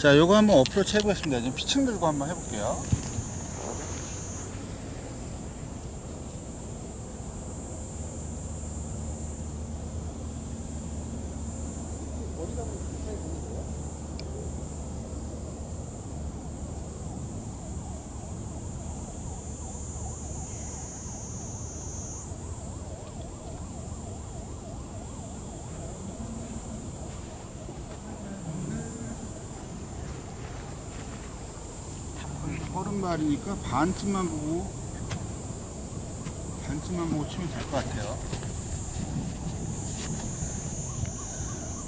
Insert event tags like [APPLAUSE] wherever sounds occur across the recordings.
자, 요거 한번 어프로치 해보겠습니다. 지금 피칭 들고 한번 해볼게요. 서른발이니까 반쯤만 보고 반쯤만 보고 치면 될 것 같아요.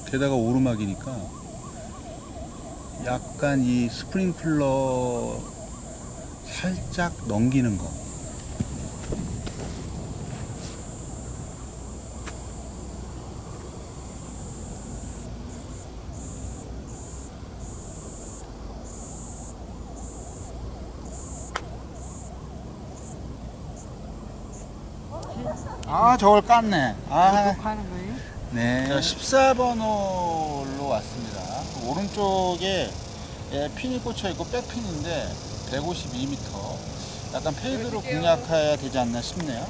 게다가 오르막이니까 약간 이 스프링클러 살짝 넘기는 거. 아, 저걸 깠네. 아, 하는 거예요? 네. 14번홀로 왔습니다. 오른쪽에 예, 핀이 꽂혀 있고 백핀인데 152m. 약간 페이드로 공략해야 되지 않나 싶네요.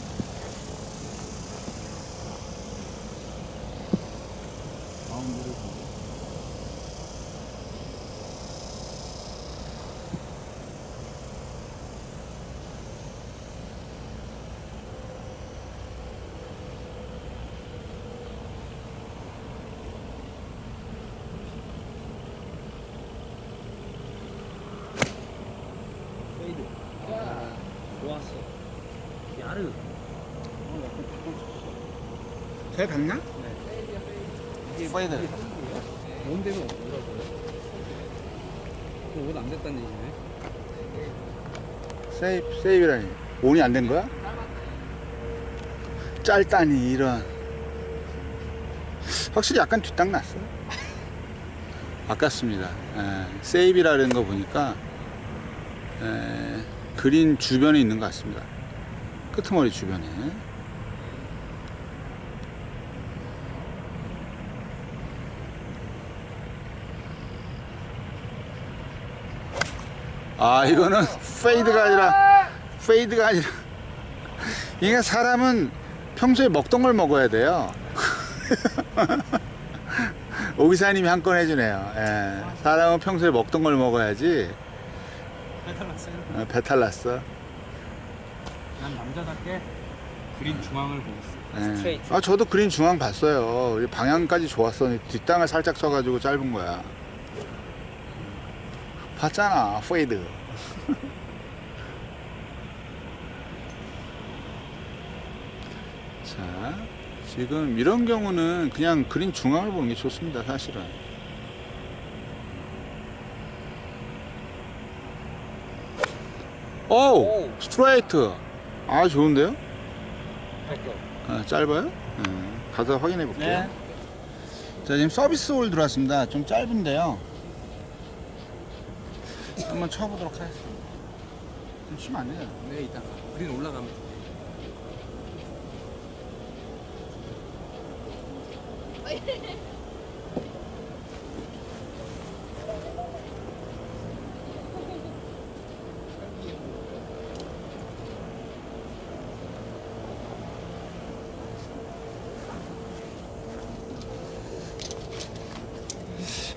가운데를 보고. 페이드. 아, 좋았어. 야르. 잘 갔나? 이게 페이드. 몸 되면 뭐라고요? 옷안 됐다는 얘기네. 세이브, 세이브라니. 온이 안 된 거야? 짧다니, 이런. 확실히 약간 뒷땅 났어. 아깝습니다. 에, 세이브라는 거 보니까, 에, 그린 주변에 있는 것 같습니다. 끄트머리 주변에. 아, 이거는 페이드가 아니라, 페이드가 아니라. 이게 사람은 평소에 먹던 걸 먹어야 돼요. [LAUGHS] 오기사님이 한 건 해주네요. 예. 사람은 평소에 먹던 걸 먹어야지. 해달랐어요. 어, 배탈 났어. 난 남자답게 그린 중앙을 보고 있어. 예. 아, 저도 그린 중앙 봤어요. 이 방향까지 좋았어. 뒷땅을 살짝 쳐가지고 짧은 거야. 봤잖아, 페이드. [LAUGHS] 자, 지금 이런 경우는 그냥 그린 중앙을 보는 게 좋습니다, 사실은. 오! 스트라이트! 아, 좋은데요? 아, 짧아요? 음, 가서 확인해 볼게요. 네. 자, 지금 서비스 홀 들어왔습니다. 좀 짧은데요. 한번 쳐보도록 하겠습니다. 좀 치면 안 되잖아. 네, 이따가 그린 올라가면. [LAUGHS]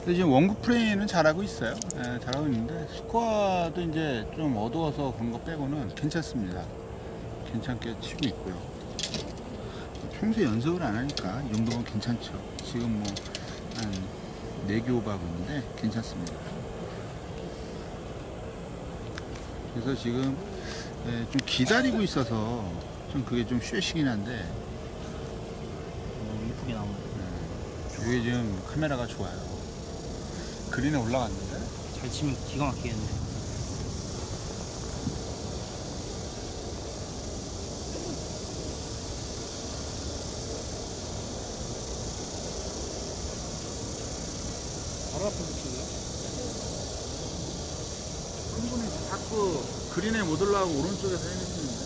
근데 지금 원구 플레이는 잘하고 있어요. 예, 잘하고 있는데 스코어도 이제 좀 어두워서 그런 거 빼고는 괜찮습니다. 괜찮게 치고 있고요. 평소에 연습을 안 하니까 이 정도면 괜찮죠. 지금 뭐한 4개 오버하고 있는데 괜찮습니다. 그래서 지금 예, 좀 기다리고 있어서 좀 그게 좀 쉐시긴 한데 이쁘게 나오네. 이게 지금 카메라가 좋아요. 그린에 올라갔는데 잘 치면 기가 막히겠네. 바로 앞에 붙이네요. 한 분이 자꾸 그린에 못 올라가고 오른쪽에서 헤매시는데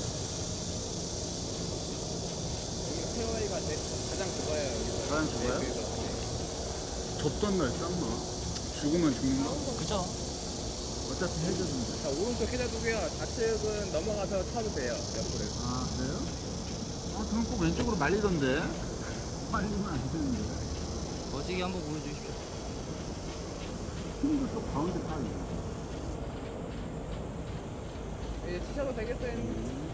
페어웨이가 제- 가장 좁아요. 가장 좁아요? 네. 좁던 날 땀나 죽으면 죽는 거? 그죠? 어차피 해줘준다. 자, 오른쪽 해자 두고요. 좌측은 넘어가서 타도 돼요. 옆으로. 아, 그래요? 아, 그럼 꼭 왼쪽으로 말리던데. 말리면 안 되는데. 멋지게 한번 보여주십시오. 힘도 또 가운데 타. 예, 치셔도 되겠어요.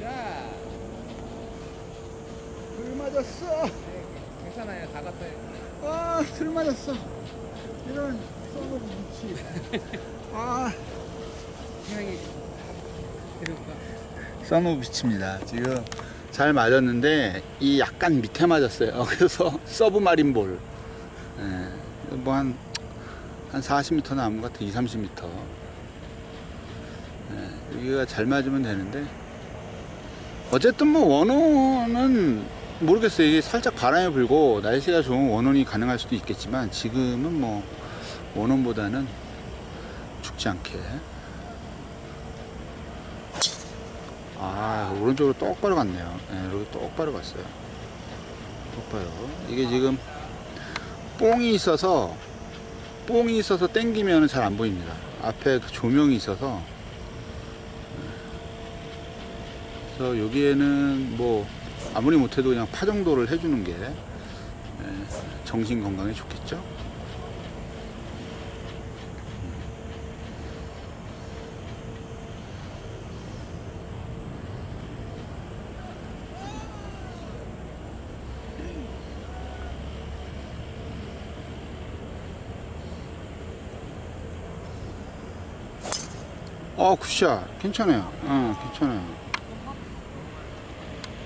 자, 불 맞았어. 괜찮아요. 다 갔어요. 아, 불 맞았어. 이런 썩은 미치. 아. 형이 데려올까? 써노비치입니다. 지금 잘 맞았는데 이 약간 밑에 맞았어요. [LAUGHS] 그래서 서브 마린 볼. 예, 뭐한 한 40m 남은 것 같아. 2, 30m. 예, 여기가 잘 맞으면 되는데 어쨌든 뭐 원혼은 모르겠어요. 이게 살짝 바람이 불고 날씨가 좋으면 원혼이 가능할 수도 있겠지만 지금은 뭐 원혼보다는 죽지 않게. 아 오른쪽으로 똑바로 갔네요. 네, 이렇게 똑바로 갔어요. 똑바로. 이게 지금 뽕이 있어서 뽕이 있어서 땡기면 잘 안 보입니다. 앞에 그 조명이 있어서. 그래서 여기에는 뭐 아무리 못해도 그냥 파 정도를 해주는 게 예, 정신 건강에 좋겠죠 어, 굿샷. 괜찮아요. 어, 괜찮아요.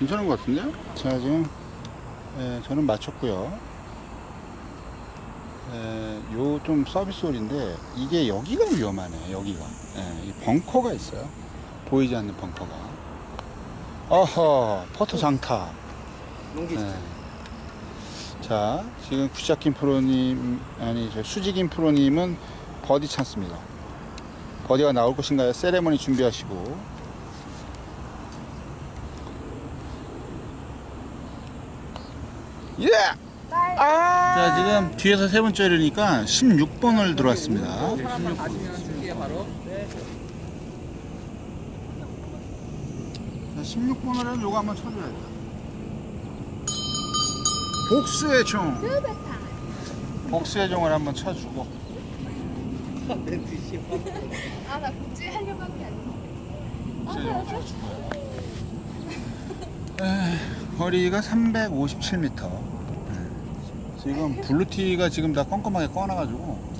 괜찮은 것 같은데요? 자, 지금, 예, 저는 맞췄고요. 예, 요좀 서비스 홀인데, 이게 여기가 위험하네, 여기가. 예, 이 벙커가 있어요. 보이지 않는 벙커가. 어허, 퍼터 장타. 농기 네. 자, 지금 구샷김 프로님, 아니, 저 수지김 프로님은 버디 찬스입니다. 버디가 나올 것인가요? 세레머니 준비하시고. 예! 자, 지금 뒤에서 세 번째 이르니까 16번을 들어왔습니다. 사람만 가시면 줄게요, 바로. 네. 자, 16번을 요거 한번 쳐줘야죠. 복수의 종. 복수의 종을 한번 쳐주고. 멘트 씨. 아, 나 국제 하려고 한 게 아니야. 복수의 종을 쳐주고요. 에, 거리가 357m. 지금 블루티가 지금 다 껌껌하게 꺼놔가지고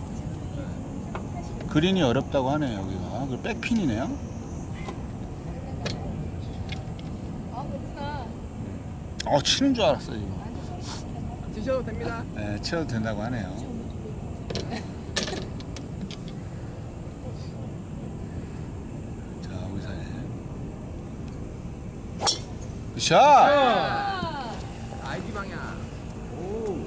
그린이 어렵다고 하네요 여기가. 그 백핀이네요. 어 치는 줄 알았어 지금. 드셔도 됩니다. 네, 치워도 된다고 하네요. 자, 우사에. 샷! 아, 아이디 방향. 오.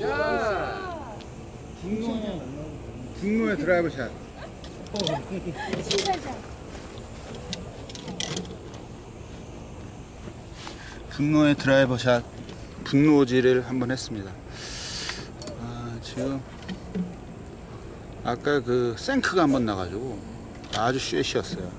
샷. 분노의, 분노의 드라이브 샷. 분노의 드라이버 샷. 분노질을 한번 했습니다. 아, 지금 아까 그 생크가 한번 나가지고 아주 쉐시였어요.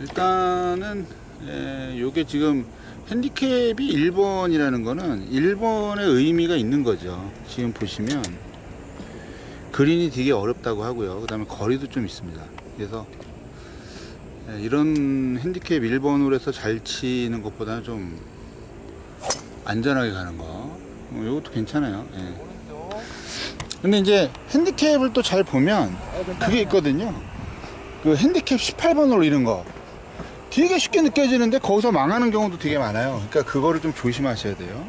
일단은 예, 요게 지금 핸디캡이 1번이라는 거는 1번의 의미가 있는 거죠. 지금 보시면 그린이 되게 어렵다고 하고요. 그 다음에 거리도 좀 있습니다. 그래서 예, 이런 핸디캡 1번으로 해서 잘 치는 것보다는 좀 안전하게 가는 거. 어, 이것도 괜찮아요. 예. 근데 이제 핸디캡을 또 잘 보면 그게 있거든요. 그 핸디캡 18번으로 이런 거. 되게 쉽게 느껴지는데 거기서 망하는 경우도 되게 많아요. 그러니까 그거를 좀 조심하셔야 돼요.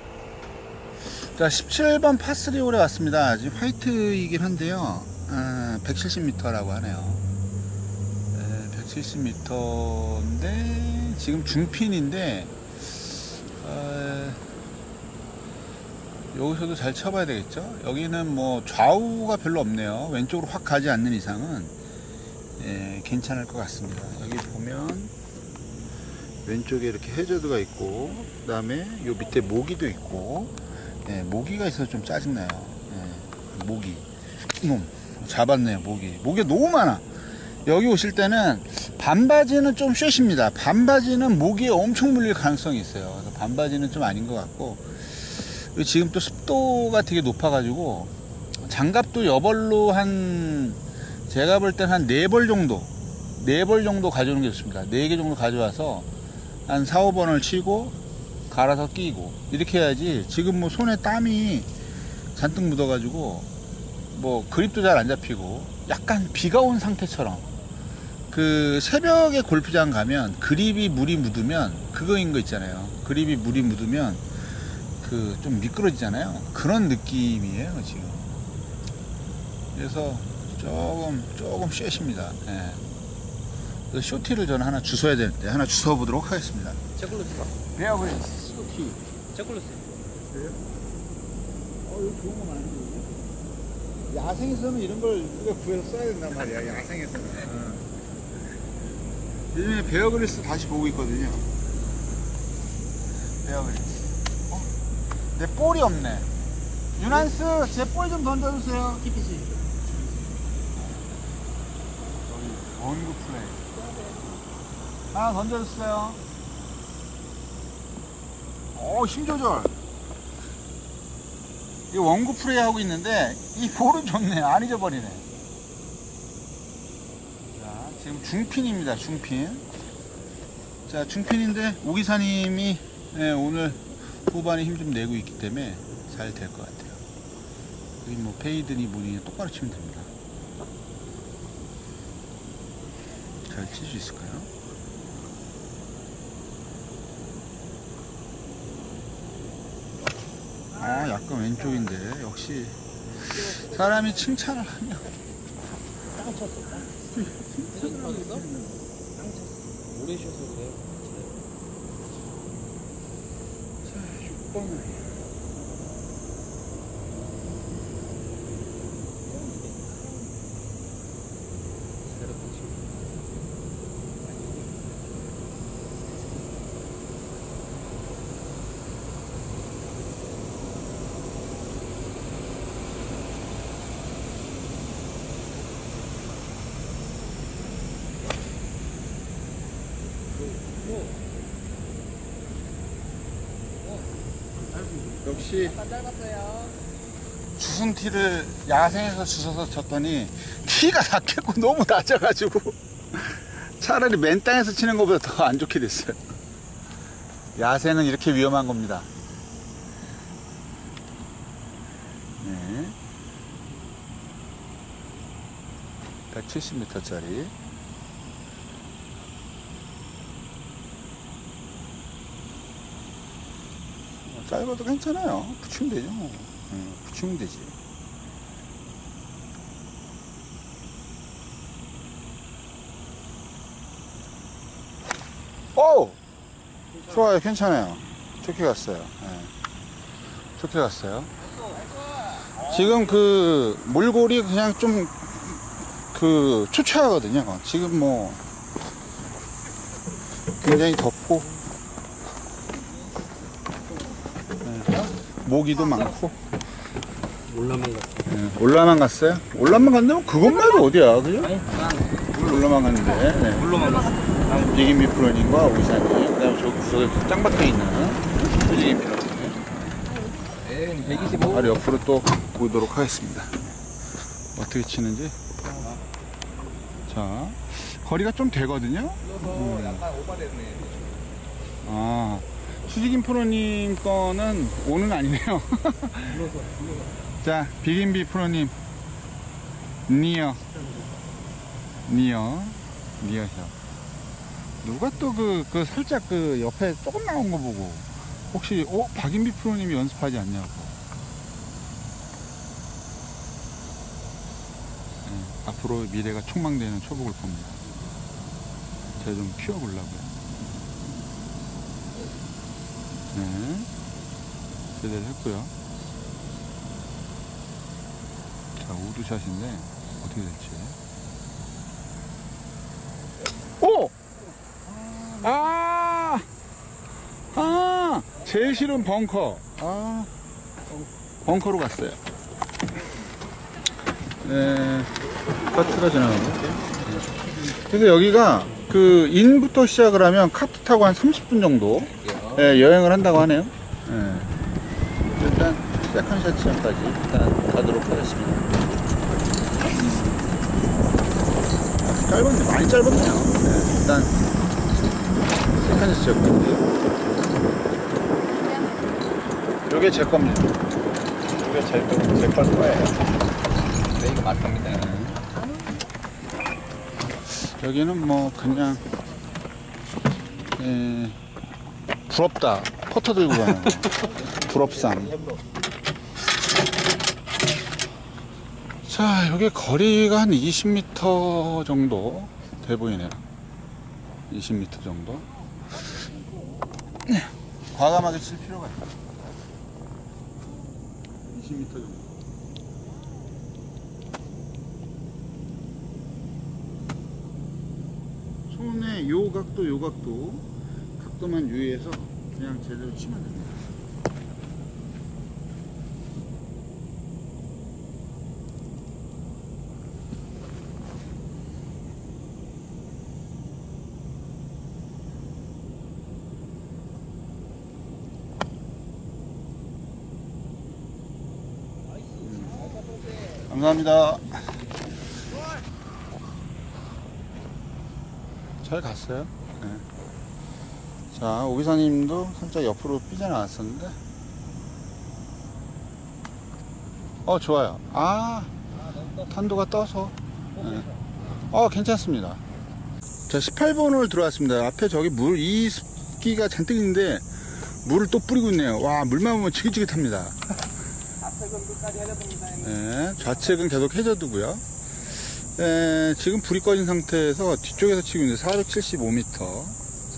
자, 17번 파3 홀에 왔습니다. 아직 화이트이긴 한데요. 아, 170m라고 하네요. 네, 170m인데 지금 중핀인데 어, 여기서도 잘 쳐봐야 되겠죠. 여기는 뭐 좌우가 별로 없네요. 왼쪽으로 확 가지 않는 이상은 예, 괜찮을 것 같습니다. 여기 보면 왼쪽에 이렇게 해저드가 있고 그 다음에 요 밑에 모기도 있고 예, 모기가 있어서 좀 짜증나요. 예, 모기. 놈 잡았네요 모기. 모기가 너무 많아. 여기 오실 때는 반바지는 좀 쉐십니다. 반바지는 모기에 엄청 물릴 가능성이 있어요. 그래서 반바지는 좀 아닌 것 같고 지금 또 습도가 되게 높아가지고 장갑도 여벌로 한 제가 볼 땐 한 네 벌 정도 네 벌 정도 가져오는 게 좋습니다. 네 개 정도 가져와서 한 4, 5번을 치고 갈아서 끼고 이렇게 해야지 지금 뭐 손에 땀이 잔뜩 묻어가지고 뭐 그립도 잘 안 잡히고 약간 비가 온 상태처럼 그 새벽에 골프장 가면 그립이 물이 묻으면 그거인 거 있잖아요. 그립이 물이 묻으면 그 좀 미끄러지잖아요. 그런 느낌이에요 지금. 그래서 조금 조금 쉐십니다. 예. 그 쇼티를 저는 하나 주워야 되는데 하나 주워 보도록 하겠습니다. 체클로스. 베어브리 쇼 티. 체클로스. 어, 이거 좋은 거 많은데. 야생에서는 이런 걸 우리가 구해서 써야 된단 말이야, 야생에서는. 요즘에 베어그리스 다시 보고 있거든요. 베어그리스. 어? 내 볼이 없네. 유난스, 제 볼 좀 던져주세요. TPC. 여기, 원구 플레이. 하나 던져주세요. 오, 힘 조절. 이 원구 프레이 하고 있는데 이 볼은 좋네. 안 잊어버리네. 자 지금 중핀입니다 중핀. 자 중핀인데 오기사님이 예, 오늘 후반에 힘 좀 내고 있기 때문에 잘 될 것 같아요. 여기 뭐 페이드니 뭐니 똑바로 치면 됩니다. 잘 칠 수 있을까요? 아 약간 왼쪽인데. 역시 사람이 칭찬을 하면 오래 쉬어서 그래요. 자 6번을 주승 티를 야생에서 주워서 쳤더니 티가 낮겠고 [LAUGHS] 너무 낮아가지고 [LAUGHS] 차라리 맨 땅에서 치는 것보다 더 안 좋게 됐어요. 야생은 이렇게 위험한 겁니다. 네. 170m짜리. 짧아도 괜찮아요. 붙이면 되죠. 뭐. 응, 붙이면 되지. 오! 좋아요. 괜찮아요. 좋게 갔어요. 예. 좋게 갔어요. 지금 그 몰골이 그냥 좀 그 초췌하거든요. 지금 뭐 굉장히 덥고 예. 모기도 많고 올라만 갔어. 예, 올라만 갔어요? 올라만 갔는데 그것 말고 어디야, 그죠? 아니, 난 올라만 갔는데, 네. 물로만 갔어. 이김미 프로님과 오이사님, 그 다음에 저 구석에 짱박혀 있는 표지김 프로님. 네, 125. 바로 옆으로 또 보도록 하겠습니다. 어떻게 치는지. 자, 거리가 좀 되거든요. 오버됐네. 아, 수직인 프로님 거는 오는 아니네요. [LAUGHS] 자, 비긴비 프로님. 니어. 니어. 니어샷. 누가 또 그, 그 살짝 그 옆에 조금 나온 거 보고 혹시, 어? 박인비 프로님이 연습하지 않냐고. 네, 앞으로 미래가 촉망되는 초복을 봅니다. 제가 좀 키워보려고요. 네. 제대로 했고요. 자, 우드샷인데, 어떻게 될지. 오! 아! 아! 제일 싫은 벙커. 아. 벙커로 갔어요. 네. 카트가 지나가고. 그래서 여기가 그 인부터 시작을 하면 카트 타고 한 30분 정도 예, 여행을 한다고 하네요. 예. 일단 세컨샷 지점까지 일단 가도록 하겠습니다. 음. 짧은데 많이 짧았네요. 예, 일단 세컨샷 지점까지. 요게 제 겁니다. 요게 제, 제걸 거예요. 네, 이거 맞습니다. 여기는 뭐 그냥 에, 부럽다. 포터 들고 가는 거. [LAUGHS] 부럽상. 자 여기 거리가 한 20m 정도 돼 보이네요. 20m 정도. 네, 과감하게 칠 필요가 있다 20m 정도 손의 요 각도 요 각도 각도만 유의해서 그냥 제대로 치면 됩니다. 감사합니다. 잘 갔어요. 네. 자, 오기사님도 살짝 옆으로 삐져나왔었는데. 어, 좋아요. 아, 탄도가 떠서. 네. 어, 괜찮습니다. 자, 18번으로 들어왔습니다. 앞에 저기 물, 이 습기가 잔뜩 있는데, 물을 또 뿌리고 있네요. 와, 물만 보면 지긋지긋합니다. [LAUGHS] 앞에 건 끝까지 해야 됩니다. 네, 좌측은 계속 해저드고요. 에, 지금 불이 꺼진 상태에서 뒤쪽에서 치고 있는데 475m,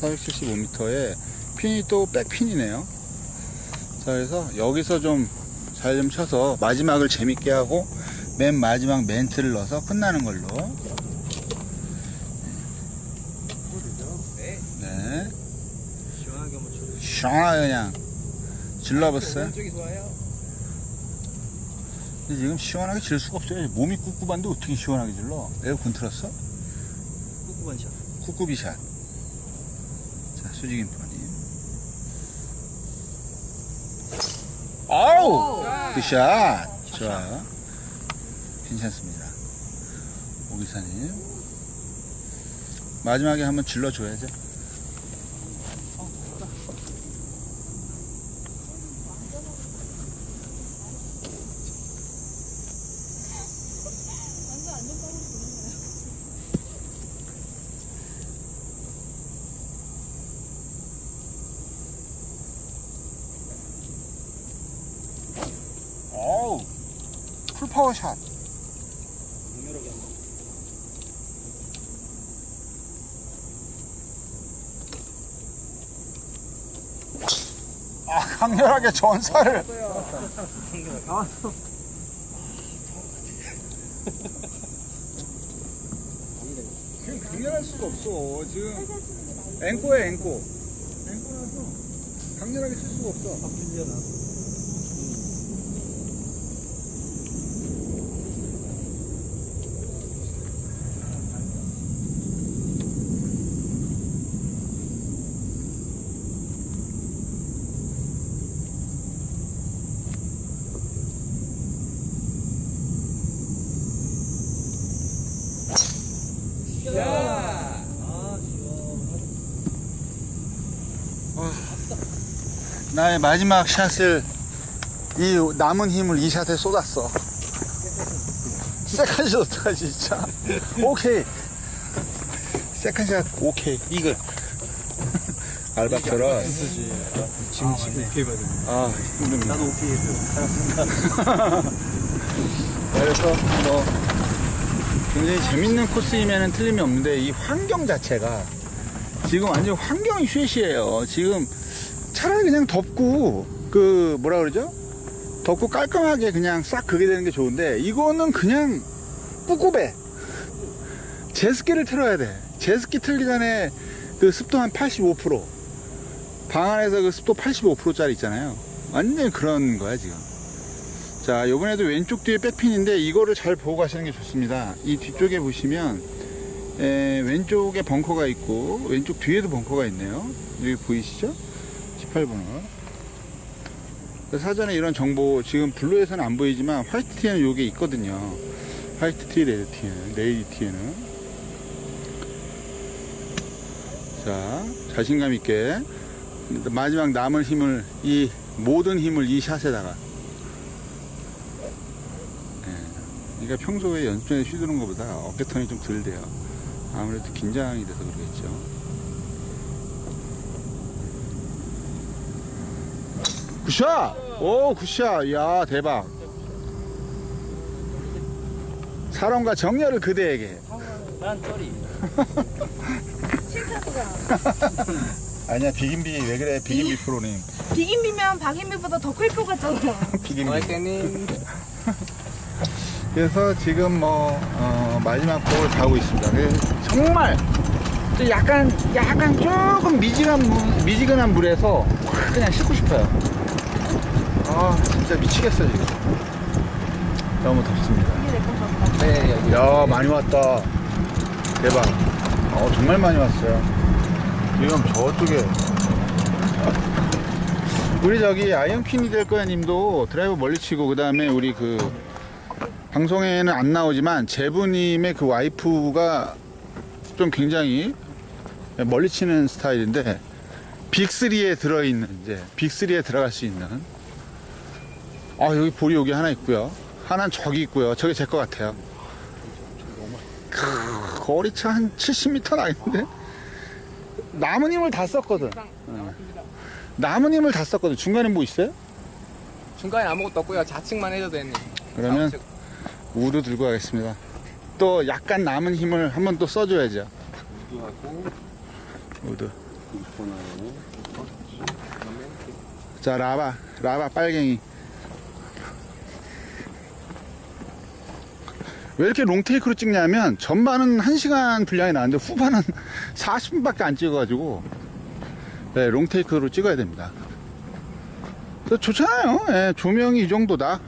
475m에 핀이 또 백핀이네요. 자, 그래서 여기서 좀 잘좀 쳐서 마지막을 재밌게 하고 맨 마지막 멘트를 넣어서 끝나는 걸로. 네. 네, 시원하게 한번 쳐. 시원하게 그냥 질러봤어요. 근데 지금 시원하게 질 수가 없어요. 몸이 꿉꿉한데 어떻게 시원하게 질러? 에어컨 틀었어? 꾹꾹한 샷. 쿠쿠비샷. 자, 수직인 프로님. 아우! 굿샷! 좋아요. 괜찮습니다. 오기사님. 마지막에 한번 질러줘야죠. 완전 안전빵으로 보는 거예요. 어우! 풀파워샷. 아, 강렬하게 전사를. 아, 지금 강렬할 수가 없어. 지금 앵꼬야 앵꼬. 앵꼬라서 강렬하게 칠 수가 없어. 나의 마지막 샷을 이 남은 힘을 이 샷에 쏟았어. 세컨샷 어떡하지 진짜. 오케이. 세컨샷 오케이. 이글. 알바처럼. 지금 지금 오케이 받은. 아 힘듭니다. 나도 오케이 해서 그래서 뭐 굉장히 재밌는 코스임에는 틀림이 없는데 이 환경 자체가 지금 완전 환경이 쉐시해요. 지금 차라리 그냥 덥고 그 뭐라 그러죠? 덥고 깔끔하게 그냥 싹 그게 되는 게 좋은데 이거는 그냥 꿉꿉해. 제습기를 틀어야 돼. 제습기 틀기 전에 그 습도 한 85%. 방 안에서 그 습도 85%짜리 있잖아요. 완전 그런 거야 지금. 자, 요번에도 왼쪽 뒤에 백핀인데 이거를 잘 보고 가시는 게 좋습니다. 이 뒤쪽에 보시면 에, 왼쪽에 벙커가 있고 왼쪽 뒤에도 벙커가 있네요. 여기 보이시죠? 18번호. 사전에 이런 정보 지금 블루에서는 안 보이지만 화이트 티에는 요게 있거든요. 화이트 티, 레드 티에는, 레이디 티에는. 자, 자신감 있게 마지막 남은 힘을 이 모든 힘을 이 샷에다가 그러니까 평소에 연습장에 쉬드는 것보다 어깨턴이 좀 덜 돼요. 아무래도 긴장이 돼서 그러겠죠. 굿샷! 오, 굿샷! 야, 대박. 사랑과 정열을 그대에게. 난 쩌리. [LAUGHS] 아니야, 비긴비, 왜 그래, 비긴비 프로님. 비긴비면 박인비보다 더 클 것 같잖아요. [LAUGHS] 비긴비. 마이크님. [LAUGHS] 그래서 지금 뭐 어, 마지막 곡을 가고 있습니다. 그래서 정말 또 약간 약간 조금 미지근한 물, 미지근한 물에서 확 그냥 씻고 싶어요. 아 진짜 미치겠어 지금. 너무 덥습니다. 네, 여기. 야 많이 왔다. 대박. 어 정말 많이 왔어요. 지금 저쪽에 우리 저기 아이언퀸이 될 거야 님도 드라이버 멀리 치고 그 다음에 우리 그 방송에는 안 나오지만 제부님의 그 와이프가 좀 굉장히 멀리 치는 스타일인데 빅3에 들어있는 이제 빅3에 들어갈 수 있는 아 여기 볼이 여기 하나 있고요 하나는 저기 있고요 저게 제 것 같아요 크, 거리차 한 70m 나겠는데 힘을 다 썼거든 어. 남은 힘을 다 썼거든 중간에 뭐 있어요? 중간에 아무것도 없고요. 좌측만 해도 되네. 그러면 우드 들고 가겠습니다. 또 약간 남은 힘을 한번 또 써줘야죠. 우드. 자, 라바. 라바 빨갱이. 왜 이렇게 롱테이크로 찍냐면 전반은 1시간 분량이 나왔는데 후반은 [LAUGHS] 40분밖에 안 찍어가지고 네, 롱테이크로 찍어야 됩니다. 또 좋잖아요. 예, 조명이 이 정도다.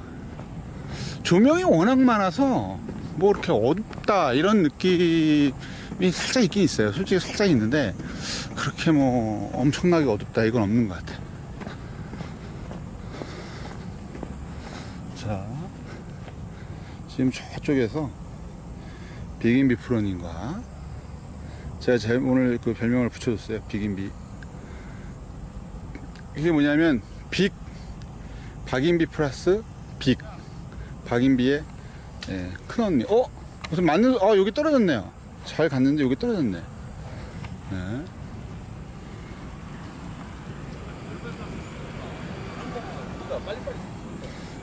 조명이 워낙 많아서 뭐 이렇게 어둡다 이런 느낌이 살짝 있긴 있어요. 솔직히 살짝 있는데 그렇게 뭐 엄청나게 어둡다 이건 없는 것 같아. 자, 지금 저쪽에서 비긴비 프로님과 제가 제 오늘 그 별명을 붙여줬어요. 비긴비. 이게 뭐냐면 빅 박인비 플러스 빅 박인비의 예, 큰 언니 어? 무슨 맞는 아 여기 떨어졌네요 잘 갔는데 여기 떨어졌네 네.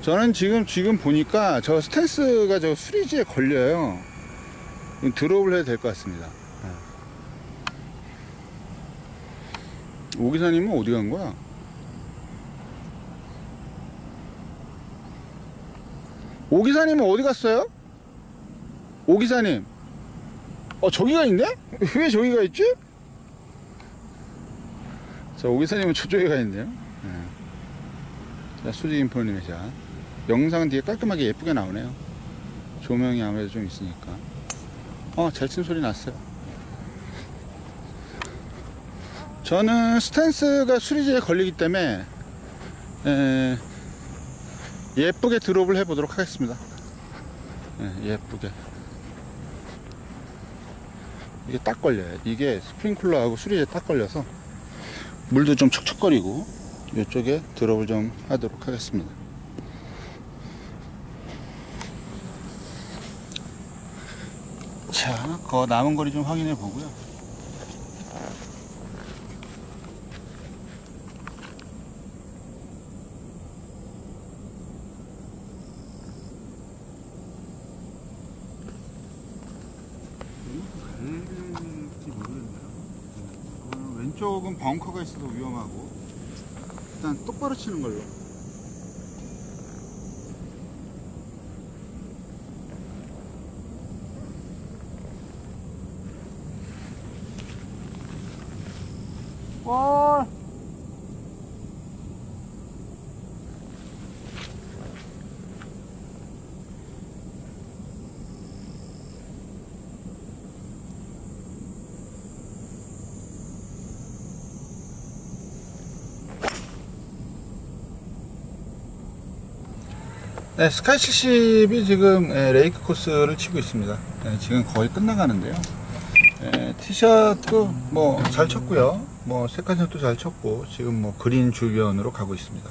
저는 지금 지금 보니까 저 스탠스가 저 수리지에 걸려요 드롭을 해도 될것 같습니다 네. 오 기사님은 어디 간 거야? 오 기사님은 어디 갔어요? 오 기사님. 어 저기가 있네? 왜 저기가 있지? 자, 오 기사님은 저쪽에 가 있네요. 네. 자, 수지 인포님의 샷. 영상은 되게 깔끔하게 예쁘게 나오네요. 조명이 아무래도 좀 있으니까. 어, 잘 친 소리 났어요. 저는 스탠스가 수리지에 걸리기 때문에 에, 예쁘게 드롭을 해보도록 하겠습니다. 예, 예쁘게. 이게 딱 걸려요. 이게 스프링클러하고 수리에 딱 걸려서 물도 좀 척척거리고 이쪽에 드롭을 좀 하도록 하겠습니다. 그 남은 거리 좀 확인해 보고요. 어, 왼쪽은 벙커가 있어서 위험하고 일단 똑바로 치는 걸로. 네, 스카이 70이 지금 예, 레이크 코스를 치고 있습니다. 예, 지금 거의 끝나가는데요. 예, 티샷도 뭐 잘 쳤고요. 뭐 세컨샷도 잘 쳤고 지금 뭐 그린 주변으로 가고 있습니다.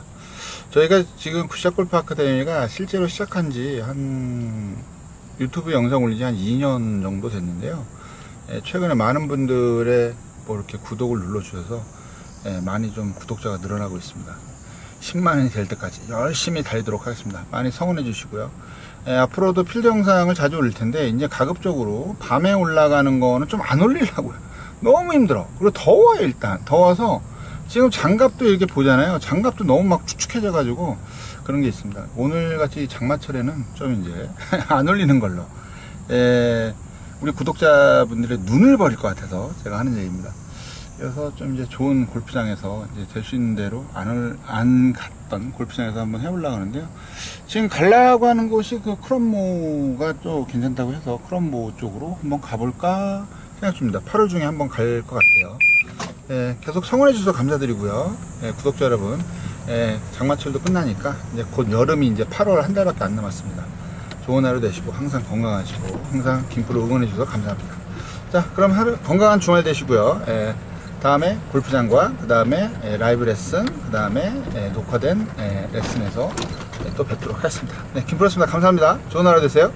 저희가 지금 굿샷 골프 아카데미가 실제로 시작한 지 한 유튜브 영상 올린 지 한 2년 정도 됐는데요. 예, 최근에 많은 분들의 뭐 이렇게 구독을 눌러주셔서 예, 많이 좀 구독자가 늘어나고 있습니다. 10만원이 될 때까지 열심히 달리도록 하겠습니다. 많이 성원해 주시고요. 예, 앞으로도 필드 영상을 자주 올릴 텐데 이제 가급적으로 밤에 올라가는 거는 좀 안 올리려고요. 너무 힘들어. 그리고 더워요 일단. 더워서 지금 장갑도 이렇게 보잖아요. 장갑도 너무 막 축축해져 가지고 그런 게 있습니다. 오늘 같이 장마철에는 좀 이제 [LAUGHS] 안 올리는 걸로. 예, 우리 구독자분들의 눈을 버릴 것 같아서 제가 하는 얘기입니다. 그래서 좀 이제 좋은 골프장에서 이제 될 수 있는 대로 안, 안 갔던 골프장에서 한번 해보려고 하는데요. 지금 가려고 하는 곳이 그 크롬모가 또 괜찮다고 해서 크롬모 쪽으로 한번 가볼까 생각 중입니다. 8월 중에 한번 갈 것 같아요. 예, 계속 성원해 주셔서 감사드리고요. 예, 구독자 여러분, 예, 장마철도 끝나니까 이제 곧 여름이 이제 8월 한 달밖에 안 남았습니다. 좋은 하루 되시고 항상 건강하시고 항상 김프로 응원해 주셔서 감사합니다. 자, 그럼 하루 건강한 주말 되시고요. 예, 다음에 골프장과 그 다음에 라이브 레슨, 그 다음에 녹화된 예, 레슨에서 예, 또 뵙도록 하겠습니다. 네, 김프로였습니다. 감사합니다. 좋은 하루 되세요.